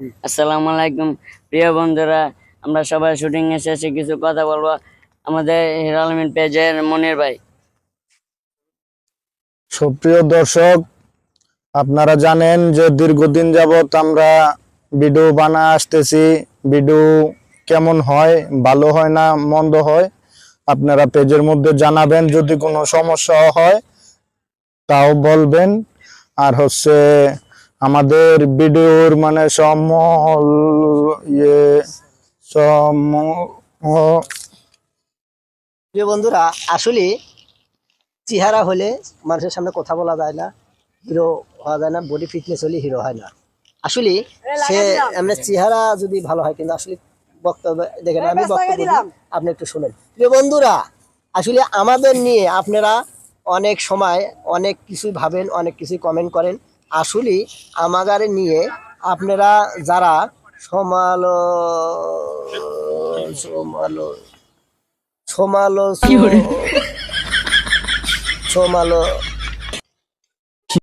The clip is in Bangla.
আসসালামু আলাইকুম প্রিয় বন্ধুরা, আমরা সবাই শুটিং এ শেষে কিছু কথা বলব আমাদের হিরো পেজের মনির ভাই। সুপ্রিয় দর্শক, আপনারা জানেন যে দীর্ঘদিন যাবত আমরা ভিডিও বানা আসতেছি। ভিডিও কেমন হয়, ভালো হয় না, মন্দ হয়, আপনারা পেজের মধ্যে জানাবেন। যদি কোনো সমস্যা হয়, তাও বলবেন। আর হচ্ছে আমাদের ভিডিওর মানে সমল ইয়ে সম প্রিয় বন্ধুরা আসলে চেহারা হলে মানুষের সামনে কথা বলা যায় না হিরো হওয়া যায় না বডি ফিটনেস হলে হিরো হয় না। আসলে সে এমনি চেহারা যদি ভালো হয় কিন্তু আসলে বক্তব্য দেখেন আমি বক্তব্য দিই, আপনি একটু শুনেন। প্রিয় বন্ধুরা আসলে আমাদের নিয়ে আপনারা অনেক সময় অনেক কিছু ভাবেন অনেক কিছু কমেন্ট করেন। আসলে আমাগারে নিয়ে আপনারা যারা সমালো সমালো সমালো সমালো